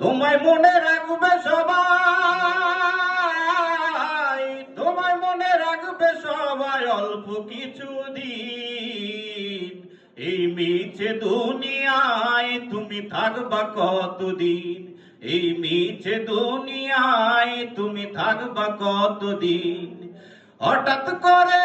তোমায় মনে রাখবে সবাই, তোমায় মনে রাখবে সবাই অল্প কিছু দিন। এই মিছে দুনিয়ায় তুমি থাকবা কতদিন? এই মিছে দুনিয়ায় তুমি থাকবা কতদিন? হঠাৎ করে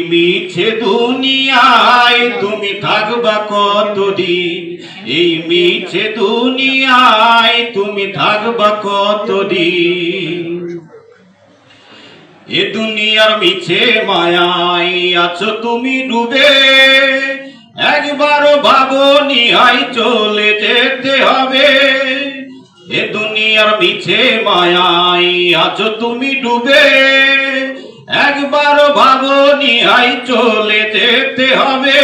মিছে দুনিয়ায় তুমি থাকবা কতদিন? এই মিছে দুনিয়ায় তুমি থাকবা কতদিন? এ দুনিয়ার মিছে মায়াই আছো তুমি ডুবে। একবার ভাবো নিহাই চলে যেতে হবে। এ দুনিয়ার মিছে মায়াই আছো তুমি ডুবে। একবার ভাবো নিহাই চলে যেতে হবে।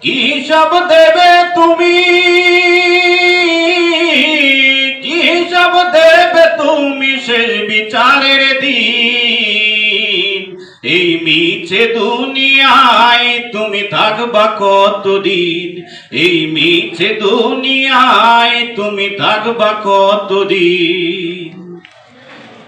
কি সব দেবে তুমি? কি সব দেবে তুমি শেষ বিচারের দিন? এই মিছে দুনিয়ায় তুমি থাকবা কতদিন? এই মিছে দুনিয়ায় তুমি থাকবা কতদিন?